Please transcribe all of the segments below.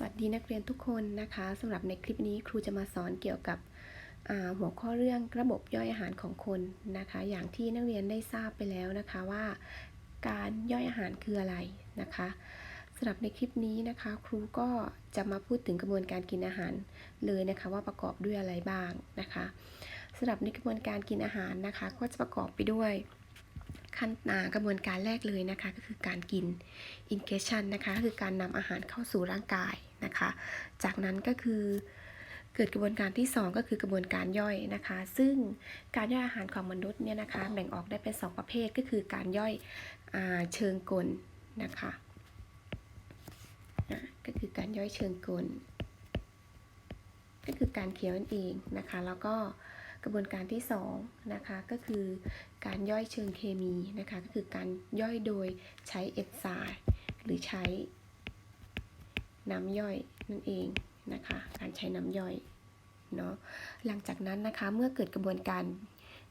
สวัสดีนักเรียนทุกคนนะคะสำหรับในคลิปนี้ครูจะมาสอนเกี่ยวกับหัวข้อเรื่องระบบย่อยอาหารของคนนะคะ อย่างที่นักเรียนได้ทราบไปแล้วนะคะว่า การย่อยอาหารคืออะไรนะคะสำหรับในคลิปนี้นะคะ ครูก็จะมาพูดถึงกระบวนการกินอาหารเลยนะคะว่าประกอบด้วยอะไรบ้างนะคะสำหรับในกระบวนการกินอาหารนะคะ ก็จะประกอบไปด้วยขั้นอ่ากระบวนการแรกเลยนะคะก็คือการกิน ingestion นะคะคือการนำอาหารเข้าสู่ร่างกาย นะคะ จากนั้นก็คือเกิดกระบวนการที่ 2 ก็คือกระบวนการย่อยนะคะ ซึ่งการย่อยอาหารของมนุษย์เนี่ยนะคะ แบ่งออกได้เป็น 2 ประเภทก็คือการย่อยอเชิงกลนะคะอะก็คือการย่อยเชิงกล ก็คือการเคี้ยวนั่นเองนะคะ แล้วก็กระบวนการที่2นะคะก็คือการย่อยเชิงเคมีนะคะ ก็คือการย่อยโดยใช้เอนไซม์หรือใช้ น้ำย่อยนั่นเองนะคะ การใช้น้ำย่อยเนาะหลังจากนั้นนะคะเมื่อเกิดกระบวนการ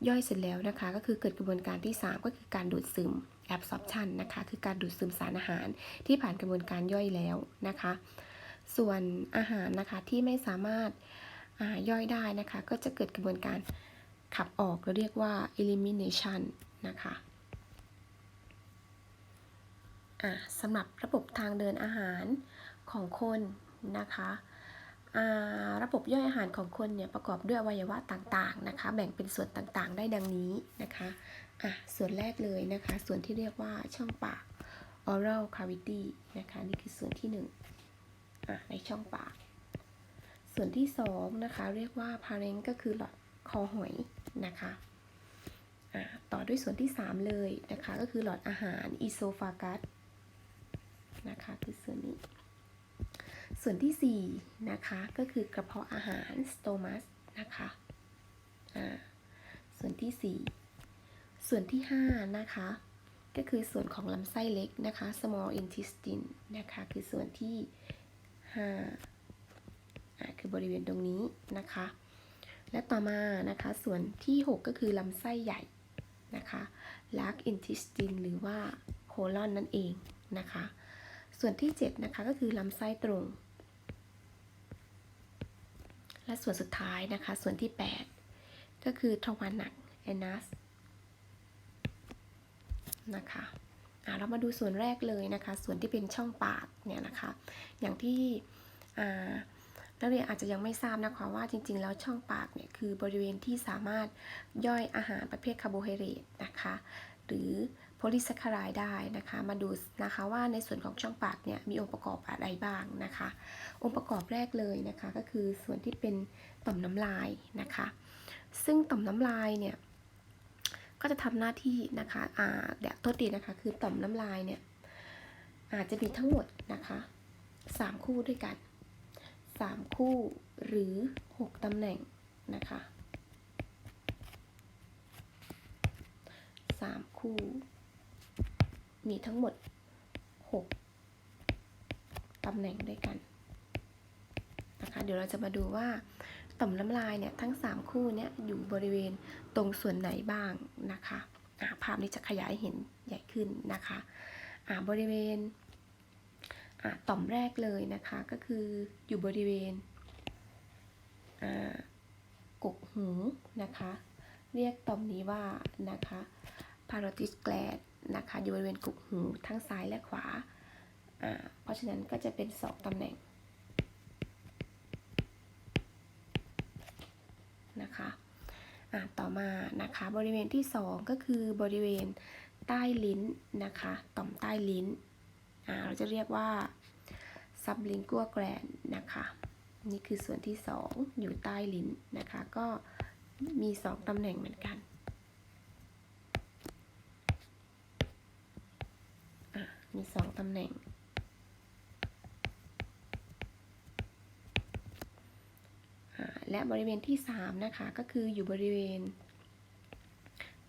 ย่อยเสร็จแล้วนะคะ ก็คือเกิดกระบวนการที่ 3 ก็คือการดูดซึม absorption นะคะ คือการดูดซึมสารอาหารที่ผ่านกระบวนการย่อยแล้วนะคะ ส่วนอาหารนะคะที่ไม่สามารถาย่อยได้นะคะ ก็จะเกิดกระบวนการขับออกเราเรียกว่า elimination นะคะสำหรับระบบทางเดินอาหาร ของคนนะคะระบบย่อยอาหารของคนเนี่ยประกอบด้วยอวัยวะต่างๆนะคะแบ่งเป็นส่วนต่างๆ ได้ดังนี้นะคะอะส่วนแรกเลยนะคะ ส่วนที่เรียกว่าช่องปาก oral cavity นะคะนี่คือส่วนที่หนึ่งอะในช่องปาก ส่วนที่สองนะคะเรียกว่า pharynx ก็คือหลอดคอหอยนะคะอะต่อด้วยส่วนที่สามเลยนะคะก็คือหลอดอาหาร esophagus นะคะคือส่วนนี้ ส่วนที่ 4 นะคะก็คือกระเพาะอาหาร stomach นะคะส่วนที่ 4 ส่วนที่ 5 นะคะ ก็คือส่วนของลำไส้เล็กนะคะ small intestine นะคะคือส่วนที่5อ่าคือบริเวณตรงนี้นะคะ และต่อมานะคะส่วนที่ 6 ก็คือลำไส้ใหญ่นะคะ large intestine หรือว่า colon นั่นเองนะคะ ส่วนที่ 7 นะคะก็คือลำไส้ตรง และส่วนสุดท้ายนะคะ ส่วนที่ 8 ก็คือทวารหนัก anus นะคะอะเรามาดูส่วนแรกเลยนะคะ ส่วนที่เป็นช่องปากเนี่ยนะคะ อย่างที่นักเรียนอาจจะยังไม่ทราบนะคะว่าจริงๆ แล้วช่องปากเนี่ยคือบริเวณที่สามารถย่อยอาหารประเภทคาร์โบไฮเดรตนะคะ หรือ โพลีแซคคารายได้นะคะ มาดูนะคะว่าในส่วนของช่องปากเนี่ยมีองค์ประกอบอะไรบ้างนะคะ องค์ประกอบแรกเลยนะคะก็คือส่วนที่เป็นต่อมน้ำลายนะคะ ซึ่งต่อมน้ำลายเนี่ยก็จะทำหน้าที่นะคะอ่าเดี๋ยวโทษทีนะคะ คือต่อมน้ำลายเนี่ยอาจจะมีทั้งหมดนะคะสามคู่ด้วยกันสามคู่หรือหกตำแหน่งนะคะสามคู่ มีทั้งหมด 6ตำแหน่งด้วยกันนะคะเดี๋ยวเราจะมาดูว่าต่อมน้ำลายเนี่ยทั้ง 3 คู่เนี่ยอยู่บริเวณตรงส่วนไหนบ้างนะคะภาพนี้จะขยายเห็นใหญ่ขึ้นนะคะบริเวณต่อมแรกเลยนะคะก็คืออยู่บริเวณกกหูนะคะ เรียกต่อมนี้ว่านะคะ parotid gland นะคะ อยู่บริเวณกกหูทั้งซ้ายและขวา เพราะฉะนั้นก็จะเป็น 2ตำแหน่งนะคะต่อมานะคะบริเวณที่ 2 ก็คือบริเวณใต้ลิ้นนะคะต่อมใต้ลิ้นเราจะเรียกว่า sublingual gland นะคะนี่คือส่วนที่ 2 อยู่ใต้ลิ้นนะคะ ก็มี 2ตำแหน่งเหมือนกัน มีสองตำแหน่ง และบริเวณที่ 3 นะคะ ก็คืออยู่บริเวณ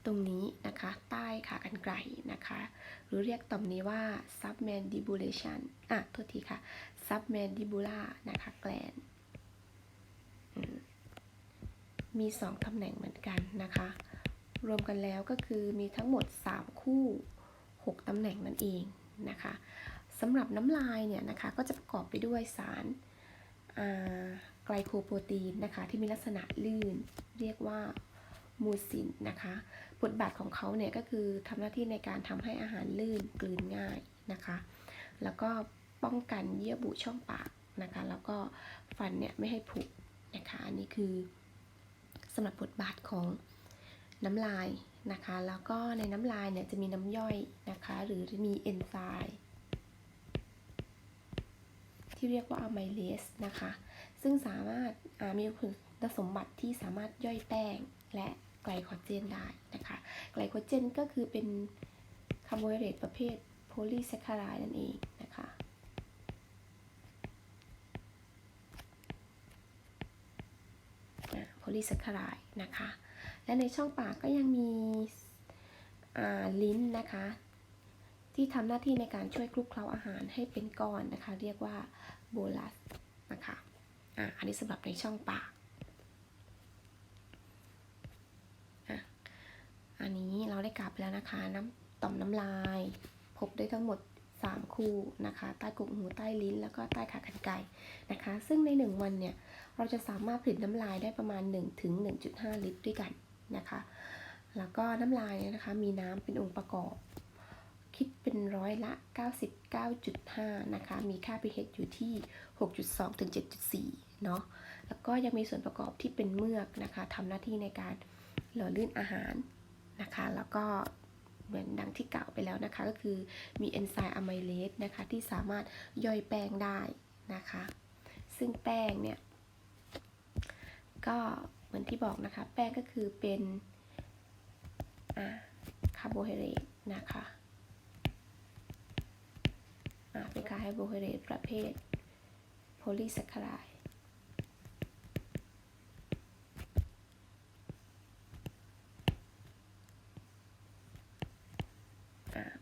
ตรงนี้นะคะ ใต้ขากรรไกรนะคะ หรือเรียกต่อมนี้ว่า submandibular อะ โทษทีค่ะ submandibular นะคะ gland มี 2 ตำแหน่งเหมือนกันนะคะ รวมกันแล้วก็คือมีทั้งหมด 3 คู่ 6 ตำแหน่งนั่นเอง นะคะสำหรับน้ำลายเนี่ยนะคะก็จะประกอบไปด้วยสารไกลโคโปรตีนนะคะที่มีลักษณะลื่น เรียกว่ามูซินนะคะบทบาทของเขาเนี่ยก็คือทำหน้าที่ในการทำให้อาหารลื่นกลืนง่ายนะคะ แล้วก็ป้องกันเยื่อบุช่องปากนะคะ แล้วก็ฟันเนี่ยไม่ให้ผุนะคะอันนี้คือสำหรับบทบาทของ น้ำลายนะคะ แล้วก็ในน้ำลายเนี่ยจะมีน้ำย่อยนะคะ หรือมีเอนไซม์ที่เรียกว่าอะไมเลสนะคะ ซึ่งสามารถมีคุณสมบัติที่สามารถย่อยแป้งและไกลโคเจนได้นะคะ ไกลโคเจนก็คือเป็นคาร์โบไฮเดรตประเภทโพลีแซคคารายนั่นเองนะคะโพลีแซคคารายนะคะ และในช่องปากก็ยังมีลิ้นนะคะ ที่ทำหน้าที่ในการช่วยคลุกเคล้าอาหารให้เป็นก้อนนะคะ เรียกว่าโบลัสนะคะอ่าอันนี้สำหรับในช่องปากอะอันนี้เราได้กลับไปแล้วนะคะน้ำต่อมน้ำลาย พบได้ทั้งหมด 3 คู่นะคะ ใต้กกหูใต้ลิ้น แล้วก็ใต้ขากรรไกรนะคะ ซึ่งใน 1 วันเนี่ย เราจะสามารถผลิตน้ำลายได้ประมาณ1ถึง1.5 ลิตรด้วยกัน นะคะ แล้วก็น้ำลายเนี่ยนะคะมีน้ำเป็นองค์ประกอบ คิดเป็นร้อยละ 99.5 นะคะ มีค่า pH อยู่ที่ 6.2 ถึง 7.4 เนาะแล้วก็ยังมีส่วนประกอบที่เป็นเมือกนะคะทำหน้าที่ในการหล่อลื่นอาหารนะคะ แล้วก็เหมือนดังที่กล่าวไปแล้วนะคะ ก็คือมีเอนไซม์อะไมเลสนะคะที่สามารถย่อยแป้งได้นะคะ ซึ่งแป้งเนี่ย ก็ เหมือนที่บอกนะคะ แป้งก็คือเป็นคาร์โบไฮเดรตนะคะเป็นคาร์โบไฮเดรตประเภทโพลีแซคคาราย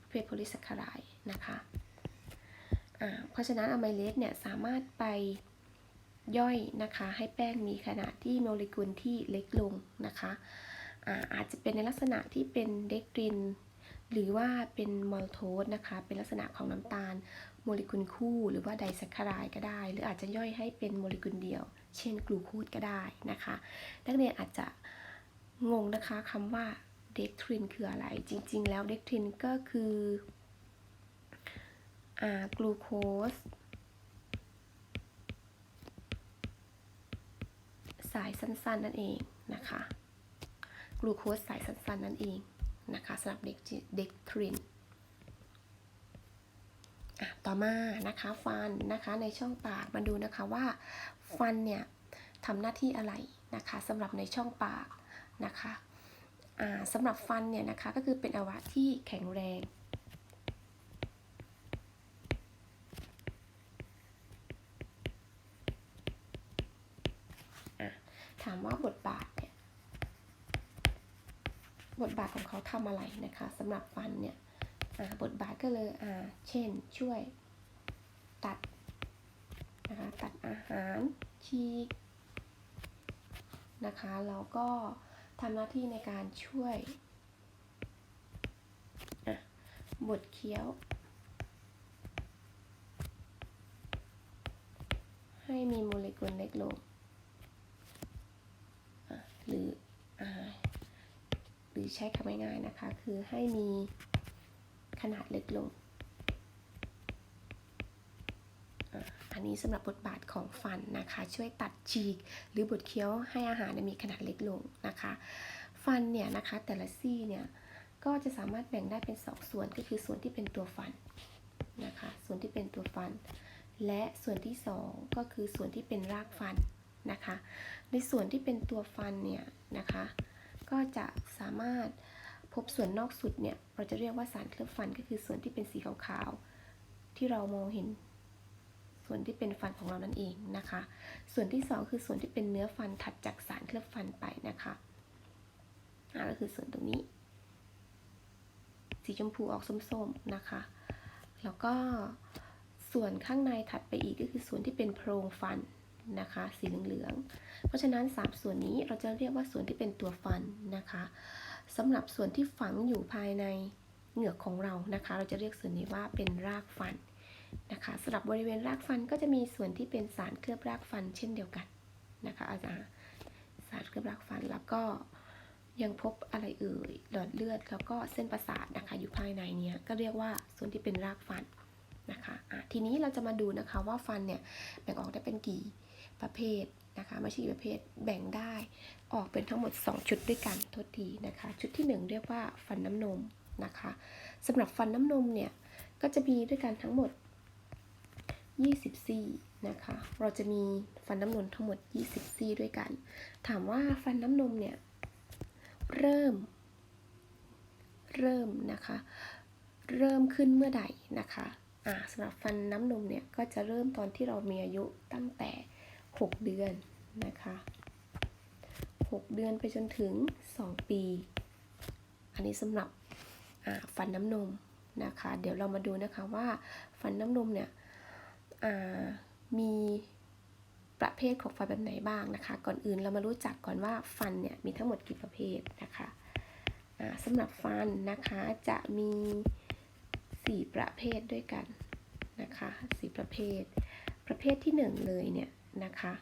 ประเภทโพลีแซคคารายนะคะ เพราะฉะนั้นอะไมเลสเนี่ยสามารถไป ย่อยนะคะ ให้แป้งมีขนาดที่โมเลกุลที่เล็กลงนะคะอาอาจจะเป็นในลักษณะที่เป็นเดกตริน หรือว่าเป็นมอลโทสนะคะ เป็นลักษณะของน้ำตาล โมเลกุลคู่หรือว่าไดแซคคารายก็ได้ หรืออาจจะย่อยให้เป็นโมเลกุลเดียว เช่นกลูโคสก็ได้นะคะ นักเรียนอาจจะงงนะคะคำว่าเดกทรินคืออะไร จริง ๆ แล้วเดกทรินก็คืออกลูโคส สายสั้นๆนั่นเองนะคะกลูโคสสายสั้นๆนั่นเองนะคะสำหรับเด็กเด็กทรินอะต่อมานะคะฟันนะคะในช่องปากมาดูนะคะว่าฟันเนี่ยทำหน้าที่อะไรนะคะสำหรับในช่องปากนะคะอ่าสำหรับฟันเนี่ยนะคะก็คือเป็นอวัยวะที่แข็งแรง อะ ถามว่าบทบาทเนี่ยบทบาทของเขาทำอะไรนะคะสำหรับฟันเนี่ยบทบาทก็เลยอ่าเช่นช่วยตัดนะคะตัดอาหารฉีกนะคะแล้วก็ทำหน้าที่ในการช่วยบดเคี้ยว ให้มีโมเลกุลเล็กลง หรืออหรือใช้คำง่ายๆนะคะ คือให้มีขนาดเล็กลงอันนี้สำหรับบทบาทของฟันนะคะ ช่วยตัดฉีกหรือบดเคี้ยวให้อาหารมีขนาดเล็กลงนะคะ ฟันเนี่ยนะคะแต่ละซี่เนี่ยก็จะสามารถแบ่งได้เป็นสองส่วนก็คือส่วนที่เป็นตัวฟันนะคะ ส่วนที่เป็นตัวฟัน และส่วนที่สองก็คือส่วนที่เป็นรากฟัน นะคะ ในส่วนที่เป็นตัวฟันเนี่ยนะคะ ก็จะสามารถพบส่วนนอกสุดเนี่ยเราจะเรียกว่าสารเคลือบฟันก็คือส่วนที่เป็นสีขาวๆที่เรามองเห็น ส่วนที่เป็นฟันของเรานั่นเองนะคะ ส่วนที่สองคือส่วนที่เป็นเนื้อฟันถัดจากสารเคลือบฟันไปนะคะอ่าก็คือส่วนตรงนี้ สีชมพูออกส้มๆนะคะ แล้วก็ส่วนข้างในถัดไปอีกก็คือส่วนที่เป็นโพรงฟัน นะคะสีเหลืองๆเพราะฉะนั้น 3 ส่วนนี้เราจะเรียกว่าส่วนที่เป็นตัวฟันนะคะสำหรับส่วนที่ฝังอยู่ภายในเหงือกของเรานะคะ เราจะเรียกส่วนนี้ว่าเป็นรากฟันนะคะสำหรับบริเวณรากฟันก็จะมีส่วนที่เป็นสารเคลือบรากฟันเช่นเดียวกันนะคะอาจารย์สารเคลือบรากฟันแล้วก็ยังพบอะไรเอ่ยหลอดเลือดแล้วก็เส้นประสาทนะคะอยู่ภายในเนี้ยก็เรียกว่าส่วนที่เป็นรากฟันนะคะะทีนี้เราจะมาดูนะคะว่าฟันเนี่ยแบ่งออกได้เป็นกี่ ประเภทนะคะไม่ใช่กี่ประเภทแบ่งได้ ออกเป็นทั้งหมด 2 ชุดด้วยกันโทษทีนะคะ ชุดที่ 1 เรียกว่าฟันน้ำนมนะคะสำหรับฟันน้ำนมเนี่ยก็จะมีด้วยกันทั้งหมด 20 ซี่นะคะ เราจะมีฟันน้ำนมทั้งหมด 20 ซี่ด้วยกัน ถามว่าฟันน้ำนมเนี่ยเริ่ม เริ่มนะคะ เริ่มขึ้นเมื่อใดนะคะอ่าสำหรับฟันน้ำนมเนี่ยก็จะเริ่มตอนที่เรามีอายุตั้งแต่ 6 เดือนนะคะ 6 เดือนไปจนถึง 2 ปี อันนี้สำหรับฟันน้ำนมนะคะ เดี๋ยวเรามาดูนะคะว่าฟันน้ำนมเนี่ยมีประเภทของฟันแบบไหนบ้างนะคะ ก่อนอื่นเรามารู้จักก่อนว่าฟันเนี่ยมีทั้งหมดกี่ประเภทนะคะสำหรับฟันนะคะจะมี 4 ประเภทด้วยกันนะคะ4ประเภท ประเภทที่ 1 เลยเนี่ย นะคะ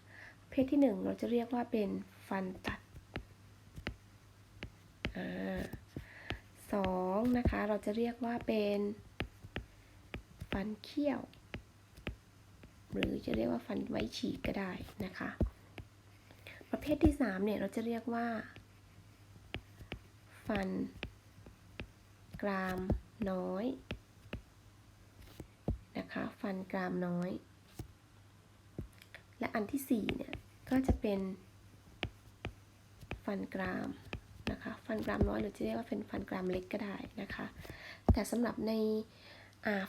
ประเภทที่ 1 เราจะเรียกว่าเป็นฟันตัดอสองนะคะ เราจะเรียกว่าเป็น ฟันเขี้ยว หรือจะเรียกว่าฟันไว้ฉีกก็ได้นะคะ ประเภทที่3เนี่ยเราจะเรียกว่า ฟัน กรามน้อยนะคะ ฟันกรามน้อย และอันที่ 4 เนี่ย ก็จะเป็นฟันกรามนะคะ ฟันกรามน้อยหรือจะเรียกว่าเป็นฟันกรามเล็กก็ได้นะคะ แต่สำหรับใน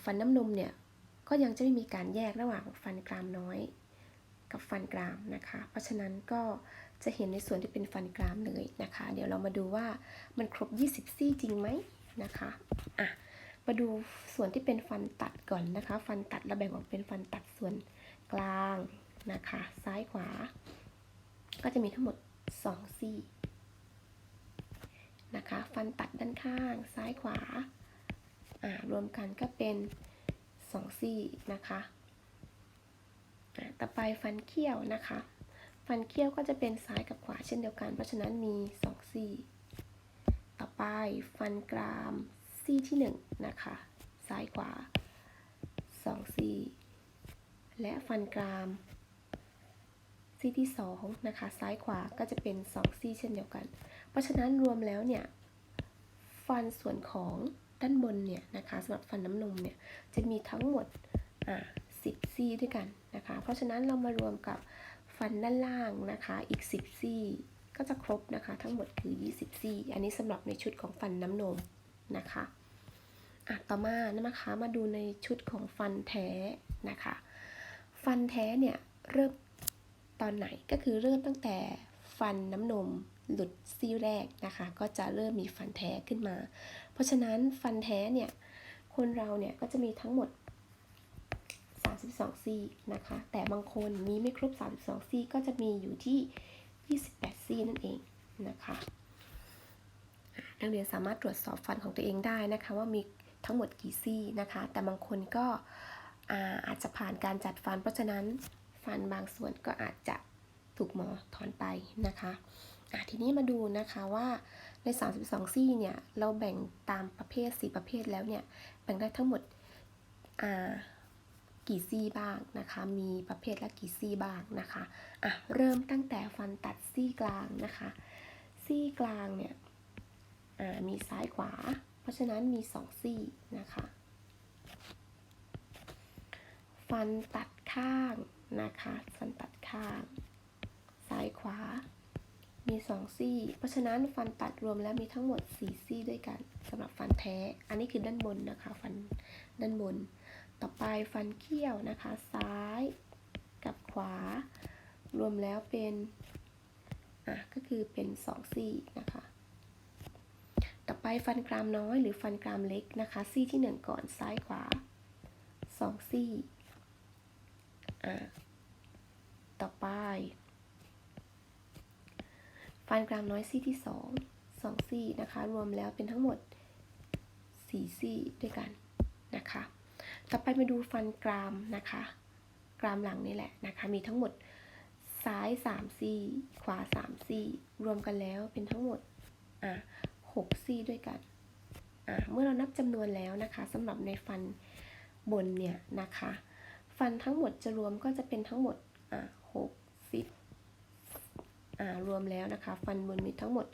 ฟันน้ำนมเนี่ย ก็ยังจะไม่มีการแยกระหว่างฟันกรามน้อยกับฟันกรามนะคะ เพราะฉะนั้นก็จะเห็นในส่วนที่เป็นฟันกรามเลยนะคะ เดี๋ยวเรามาดูว่ามันครบ 20 ซี่จริงไหมนะคะอะมาดูส่วนที่เป็นฟันตัดก่อนนะคะ ฟันตัดเราแบ่งออกเป็นฟันตัดส่วนกลาง นะคะ ซ้ายขวา ก็จะมีทั้งหมด 2 ซี่นะคะ ฟันตัดด้านข้าง ซ้ายขวาารวมกันก็เป็น 2 ซี่นะคะต่อไปฟันเขี้ยวนะคะ ฟันเขี้ยวก็จะเป็นซ้ายกับขวาเช่นเดียวกัน เพราะฉะนั้นมี 2 ซี่ ต่อไปฟันกรามซี่ที่1นะคะ ซ้ายขวา 2 ซี่ และฟันกราม ซี่ที่2นะคะซ้ายขวาก็จะเป็น 2 ซี่เช่นเดียวกัน เพราะฉะนั้นรวมแล้วเนี่ยฟันส่วนของด้านบนเนี่ยนะคะสำหรับฟันน้ำนมเนี่ยจะมีทั้งหมดอ่า10ซี่ด้วยกันนะคะ เพราะฉะนั้นเรามารวมกับฟันด้านล่างนะคะอีก 10 ซี่ก็จะครบนะคะทั้งหมดคือ 20 ซี่ อันนี้สำหรับในชุดของฟันน้ำนมนะคะอะต่อมานะคะมาดูในชุดของฟันแท้นะคะ ฟันแท้เนี่ยเริ่ม ตอนไหนก็คือเริ่มตั้งแต่ฟันน้ำนมหลุดซี่แรกนะคะ ก็จะเริ่มมีฟันแท้ขึ้นมา เพราะฉะนั้นฟันแท้เนี่ยคนเราเนี่ยก็จะมีทั้งหมด 32 ซี่นะคะ แต่บางคนมีไม่ครบ 32 ซี่ก็จะมีอยู่ที่ 28 ซี่นั่นเองนะคะนักเรียนสามารถตรวจสอบฟันของตัวเองได้นะคะ ว่ามีทั้งหมดกี่ซี่นะคะ แต่บางคนก็อาอาจจะผ่านการจัดฟัน เพราะฉะนั้น ฟันบางส่วนก็อาจจะถูกหมอถอนไปนะคะะทีนี้มาดูนะคะว่าใน 32 ซี่เนี่ยเราแบ่งตามประเภท 4 ประเภทแล้วเนี่ยแบ่งได้ทั้งหมดกี่ซี่บ้างนะคะมีประเภทละกี่ซี่บ้างนะคะอะเริ่มตั้งแต่ฟันตัดซี่กลางนะคะซี่กลางเนี่ยมีซ้ายขวา เพราะฉะนั้นมี 2 ซี่นะคะ ฟันตัดข้าง นะคะ ฟันตัดข้าง ซ้ายขวา มี 2 ซี่ เพราะฉะนั้นฟันตัดรวมแล้วมีทั้งหมด 4 ซี่ด้วยกันสำหรับฟันแท้ อันนี้คือด้านบนนะคะ ฟันด้านบน ต่อไปฟันเขี้ยวนะคะ ซ้ายกับขวา รวมแล้วเป็น อะ ก็คือเป็น 2 ซี่นะคะต่อไปฟันกรามน้อยหรือฟันกรามเล็กนะคะ ซี่ที่ 1 ก่อนซ้ายขวา 2 ซี่อะ ต่อไป ฟันกรามน้อยซี่ที่2 2ซี่นะคะ รวมแล้วเป็นทั้งหมด4ซี่ด้วยกันนะคะ ต่อไปมาดูฟันกรามนะคะ กรามหลังนี่แหละนะคะ มีทั้งหมดซ้าย3ซี่ ขวา3ซี่ รวมกันแล้วเป็นทั้งหมดอะ6ซี่ด้วยกันอะเมื่อเรานับจำนวนแล้วนะคะสำหรับในฟันบนเนี่ยนะคะ ฟันทั้งหมดจะรวมก็จะเป็นทั้งหมดอะ หกสิบอ่ารวมแล้วนะคะ ฟันบนมีทั้งหมด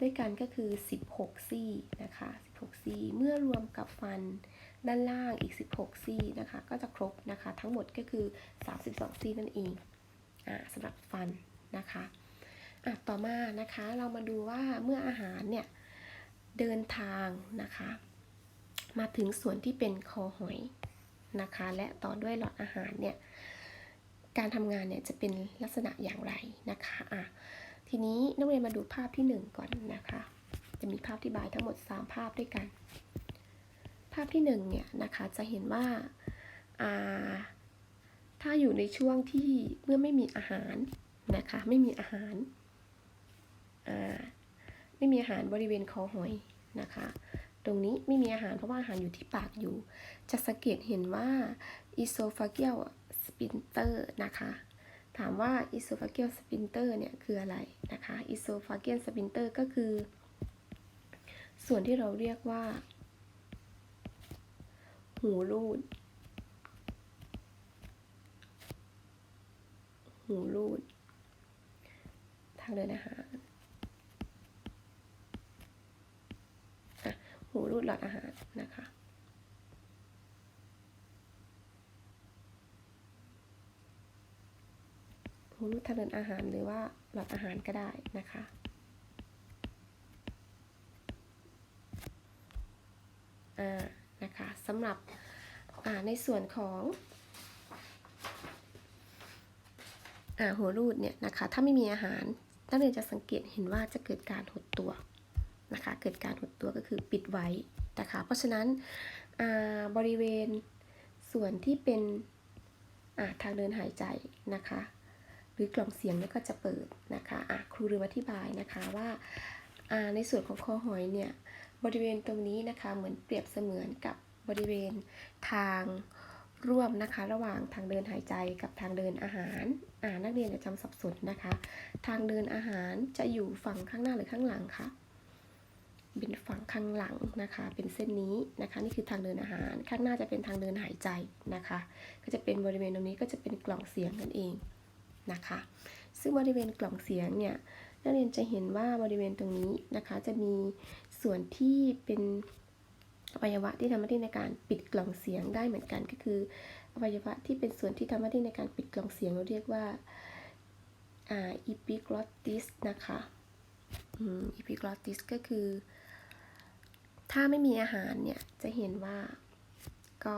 ด้วยกันก็คือ 16 ซี่นะคะ 16 ซี่ เมื่อรวมกับฟันด้านล่างอีก 16 ซี่นะคะ ก็จะครบนะคะ ทั้งหมดก็คือ 32 ซี่นั่นเองอ่าสำหรับฟันนะคะอะต่อมานะคะ เรามาดูว่าเมื่ออาหารเนี่ยเดินทางนะคะ มาถึงส่วนที่เป็นคอหอยนะคะ และต่อด้วยหลอดอาหารเนี่ย การทำงานเนี่ยจะเป็นลักษณะอย่างไรนะคะอะทีนี้นักเรียนมาดูภาพที่ 1 ก่อนนะคะ จะมีภาพที่บายทั้งหมด 3 ภาพด้วยกัน ภาพที่1เนี่ยนะคะจะเห็นว่าอ่าถ้าอยู่ในช่วงที่เมื่อไม่มีอาหารนะคะไม่มีอาหารอ่าไม่มีอาหารบริเวณคอหอยนะคะ ตรงนี้ไม่มีอาหารเพราะว่าอาหารอยู่ที่ปากอยู่ จะสังเกตเห็นว่า esophageal sphincter นะคะ ถามว่า esophageal sphincter เนี่ยคืออะไรนะคะ esophageal sphincter ก็คือ ส่วนที่เราเรียกว่า หูรูด หูรูด ทางเดินอาหารหูรูดหลอดอาหารนะคะ หูรูดทางเดินอาหารหรือว่าหลอดอาหารก็ได้นะคะ อ่า นะคะสำหรับ อ่า ในส่วนของ อ่า หัวรูดเนี่ยนะคะ ถ้าไม่มีอาหารนักเรียนจะสังเกตเห็นว่าจะเกิดการหดตัวนะคะ เกิดการหดตัวก็คือปิดไว้นะคะ เพราะฉะนั้นบริเวณส่วนที่เป็นทางเดินหายใจนะคะ รือกล่องเสียงเนี่ยก็จะเปิดนะคะะครูเรืออธิบายนะคะว่าในส่วนของคอหอยเนี่ยบริเวณตรงนี้นะคะเหมือนเปรียบเสมือนกับบริเวณทางร่วมนะคะ ระหว่างทางเดินหายใจกับทางเดินอาหารอ่านักเรียนอย่าจำสับสนนะคะ ทางเดินอาหารจะอยู่ฝั่งข้างหน้าหรือข้างหลังคะเป็นฝั่งข้างหลังนะคะ เป็นเส้นนี้นะคะ นี่คือทางเดินอาหาร ข้างหน้าจะเป็นทางเดินหายใจนะคะ ก็จะเป็นบริเวณตรงนี้ก็จะเป็นกล่องเสียงนั่นเอง นะคะ ซึ่งบริเวณกล่องเสียงเนี่ยนักเรียนจะเห็นว่าบริเวณตรงนี้นะคะ จะมีส่วนที่เป็นอวัยวะที่ทำหน้าที่ในการปิดกล่องเสียงได้เหมือนกันก็คืออวัยวะที่เป็นส่วนที่ทำหน้าที่ในการปิดกล่องเสียงเราเรียกว่าอ่า epiglottis นะคะอืม epiglottis ก็คือ ถ้าไม่มีอาหารเนี่ย จะเห็นว่าก็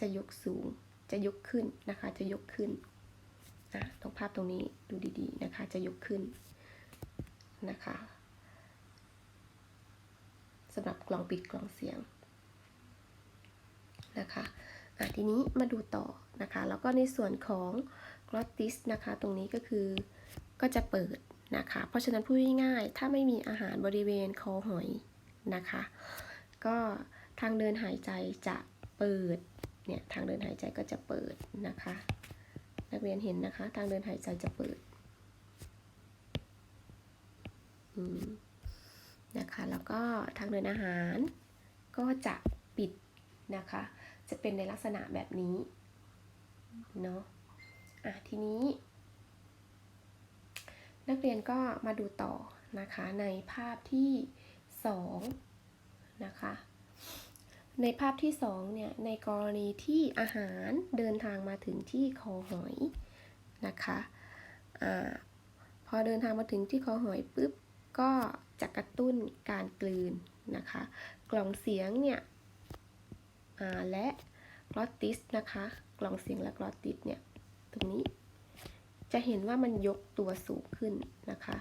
จะยกสูง จะยกขึ้นนะคะ จะยกขึ้นอะตรงภาพตรงนี้ดูดีๆนะคะ จะยกขึ้นนะคะสำหรับกล่องปิดกล่องเสียงนะคะอะทีนี้มาดูต่อนะคะ แล้วก็ในส่วนของกลอตติสนะคะ ตรงนี้ก็คือก็จะเปิดนะคะ เพราะฉะนั้นพูดง่ายๆ ถ้าไม่มีอาหารบริเวณคอหอยนะคะ ก็ทางเดินหายใจจะเปิด เนี่ยทางเดินหายใจก็จะเปิดนะคะ นักเรียนเห็นนะคะ ทางเดินหายใจจะเปิดนะคะแล้วก็ทางเดินอาหารก็จะปิดนะคะ จะเป็นในลักษณะแบบนี้เนาะอะทีนี้ นักเรียนก็มาดูต่อนะคะในภาพที่2นะคะ ในภาพที่2เนี่ยในกรณีที่อาหารเดินทางมาถึงที่คอหอยนะคะอ่าพอเดินทางมาถึงที่คอหอยปุ๊บก็จะกระตุ้นการกลืนนะคะ กล่องเสียงเนี่ยและกลอตติสนะคะ กล่องเสียงและกลอตติสเนี่ยตรงนี้จะเห็นว่ามันยกตัวสูงขึ้นนะคะ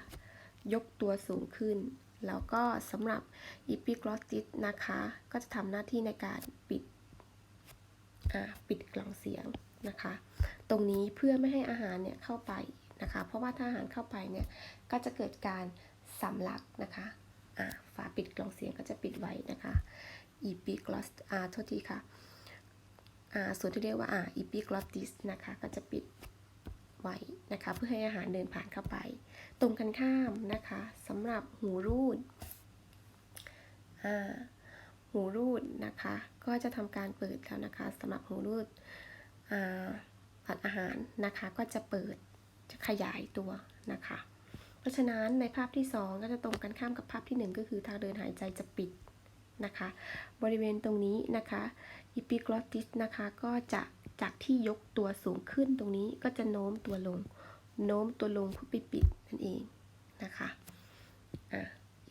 ยกตัวสูงขึ้น แล้วก็สำหรับอีพิกลอตติสนะคะ ก็จะทำหน้าที่ในการปิดปิดกล่องเสียงนะคะ ตรงนี้เพื่อไม่ให้อาหารเนี่ยเข้าไปนะคะ เพราะว่าถ้าอาหารเข้าไปเนี่ยก็จะเกิดการสำลักนะคะฝาปิดกล่องเสียงก็จะปิดไว้นะคะ epiglottis อ่าโทษทีค่ะส่วนที่เรียกว่าอ่า epiglottis นะคะก็จะปิด ไว้นะคะ เพื่อให้อาหารเดินผ่านเข้าไป ตรงกันข้ามนะคะสำหรับหูรูดหูรูดนะคะ ก็จะทำการเปิดแล้วนะคะสำหรับหูรูดอ่าหลอดอาหารนะคะก็จะเปิดจะขยายตัวนะคะ เพราะฉะนั้นในภาพที่ 2 ก็จะตรงกันข้ามกับภาพที่ 1 ก็คือทางเดินหายใจจะปิดนะคะ บริเวณตรงนี้นะคะ epiglottis นะคะก็จะ จากที่ยกตัวสูงขึ้นตรงนี้ก็จะโน้มตัวลง โน้มตัวลงเพื่อไปปิดนั่นเองนะคะอะ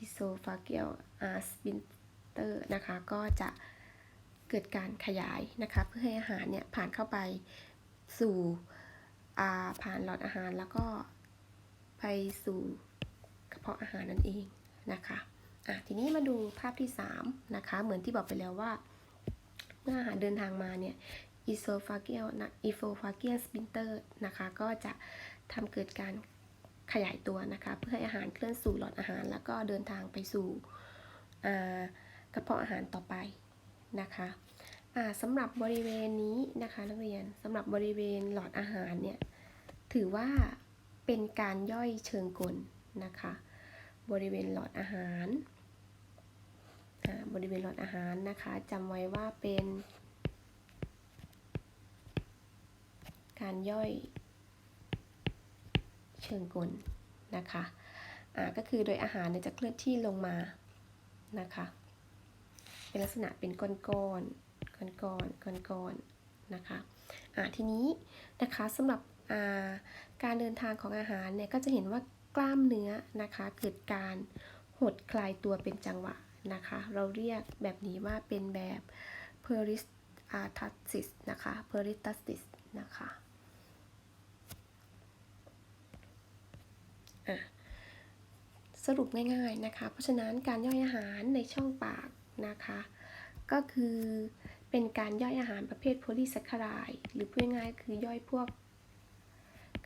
esophageal sphincter นะคะก็จะเกิดการขยายนะคะ เพื่อให้อาหารเนี่ยผ่านเข้าไปสู่อ่าผ่านหลอดอาหารแล้วก็ไปสู่กระเพาะอาหารนั่นเองนะคะอะทีนี้มาดูภาพที่3นะคะเหมือนที่บอกไปแล้วว่าเมื่ออาหารเดินทางมาเนี่ย esophageal นะ esophageal sphincter นะคะ ก็จะทำเกิดการขยายตัวนะคะ เพื่อให้อาหารเคลื่อนสู่หลอดอาหาร แล้วก็เดินทางไปสู่กระเพาะอาหารต่อไปนะคะสำหรับบริเวณนี้นะคะนักเรียนสำหรับบริเวณหลอดอาหารเนี่ยถือว่าเป็นการย่อยเชิงกลนะคะ บริเวณหลอดอาหาร บริเวณหลอดอาหารนะคะจำไว้ว่าเป็น การย่อยเชิงกลนะคะอ่าก็คือโดยอาหารจะเคลื่อนที่ลงมานะคะ เป็นลักษณะเป็นก้อนๆก้อนๆก้อนๆนนะคะอ่าทีนี้นะคะสำหรับาการเดินทางของอาหารเนี่ยก็จะเห็นว่ากล้ามเนื้อนะคะเกิดการหดคลายตัวเป็นจังหวะนะคะ เราเรียกแบบนี้ว่าเป็นแบบ peristalsis นะคะ peristalsis นะคะ สรุปง่ายๆนะคะ เพราะฉะนั้นการย่อยอาหารในช่องปากนะคะ ก็คือเป็นการย่อยอาหารประเภทโพลีแซคคารายหรือพูดง่ายๆคือย่อยพวก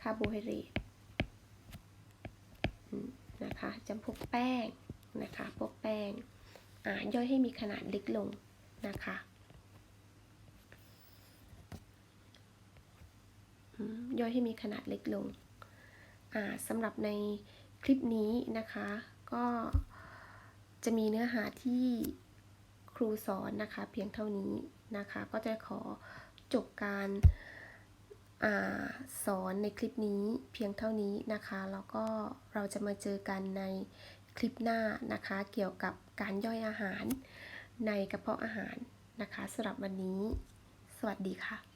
คาร์โบไฮเดรตนะคะจำพวกแป้งนะคะพวกแป้งย่อยให้มีขนาดเล็กลงนะคะย่อยให้มีขนาดเล็กลงสำหรับใน คลิปนี้นะคะ ก็จะมีเนื้อหาที่ครูสอนนะคะ เพียงเท่านี้นะคะ ก็จะขอจบการอาสอนในคลิปนี้เพียงเท่านี้นะคะ แล้วก็เราจะมาเจอกันในคลิปหน้านะคะ เกี่ยวกับการย่อยอาหารในกระเพาะอาหารนะคะสำหรับวันนี้ สวัสดีค่ะ